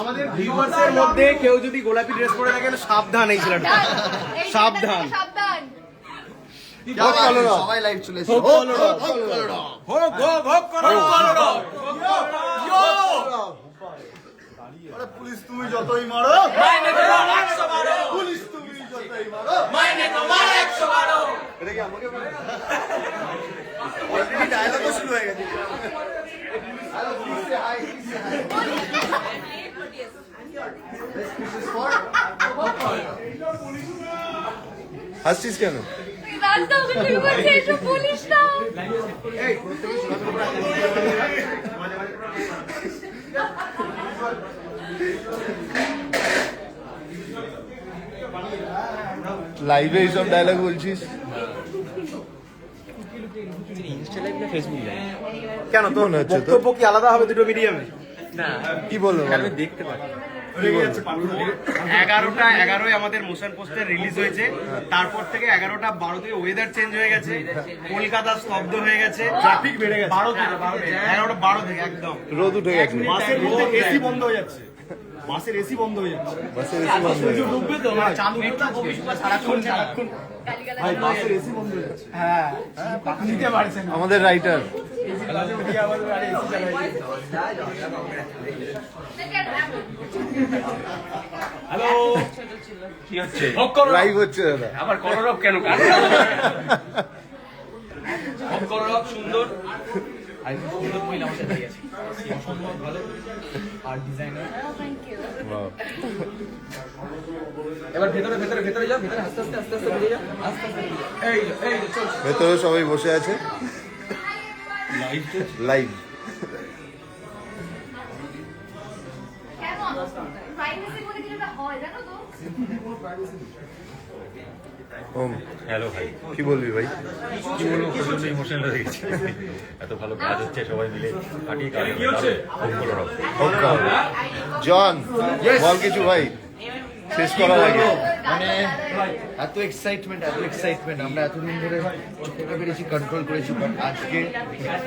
আমাদের ভিউয়ার্সের মধ্যে কেউ যদি গোলাপি ড্রেস পরে থাকেন সাবধান এই ছেলেটা। সাবধান। সবাই লাইভ চলে পুলিশ তুমি যতই মারো। পুলিশ তুমি যতই মারো। এটা কি আমাকে For- হাসছিস কেন? লাইভে এইসব ডায়লগ বলছিস? কেন তোর হচ্ছে তোর? বক্তব্য কি আলাদা হবে দুটো মিডিয়ামে কি বলব আমি দেখতে পারি এগারোটা এগারোই আমাদের মোশন পোস্টার রিলিজ হয়েছে। তারপর থেকে এগারোটা বারো থেকে ওয়েদার চেঞ্জ হয়ে গেছে। কলকাতা স্তব্ধ হয়ে গেছে। ট্রাফিক বেড়ে গেছে। বারো থেকে এগারোটা বারো থেকে একদম। রোদ উঠে গেছে। বাসের মধ্যে এসি বন্ধ হয়ে যাচ্ছে। বাসের এসি বন্ধ হয়ে যাচ্ছে। বাসের এসি বন্ধ হয়ে গেছে। ডুববে তো? মানে চালু সারাক্ষণ সারাক্ষণ ভাই বাসের এসি বন্ধ হয়ে যাচ্ছে হ্যাঁ নিতে পারছে আমাদের রাইটার হ্যালো কি হচ্ছে? লাইভ হচ্ছে দাদা। আবার কলরব কেন? কাজ কলরব সুন্দর। আর সুন্দর মহিলা আমার সাথে আছে। অসম্ভব ভালো আর ডিজাইনার এবার ভেতরে ভেতরে ভেতরে যাও ভেতরে আস্তে আস্তে আস্তে আস্তে বেরিয়ে যাও। আস্তে আস্তে এই এই ভেতরে সবাই বসে আছে। লাইভ প্রাইভেসি বলে ওম হ্যালো ভাই কি বলবি ভাই? কি বলব প্রচণ্ড ইমোশনাল হয়ে গেছি। এত ভালো কাজ হচ্ছে সবাই মিলে ফাটিয়ে কাজ কি হচ্ছে? জন বল কিছু ভাই। শেষ করা আগে। মানে এত এক্সাইটমেন্ট এত এক্সাইটমেন্ট আমরা এতদিন ধরে চুপ পেরেছি কন্ট্রোল করেছি বাট আজকে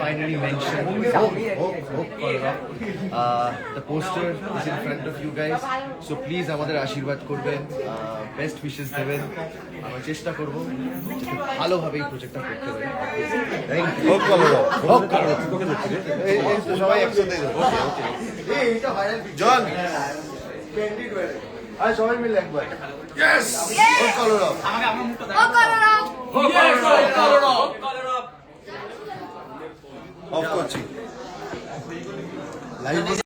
finally mention the poster is in front of you guys so please আমাদের আশীর্বাদ করবেন বেস্ট উইশেস দেবেন। আমরা চেষ্টা করব ভালোভাবে এই প্রজেক্টটা করতে পারি থ্যাংক ইউ হোক কলরব হোক কারণ এই এই তো সবাই একসাথে জন আয় সবাই মিলে একবার ইয়েস হোক কলরব। ও করোনা অফ করছি। লাইভ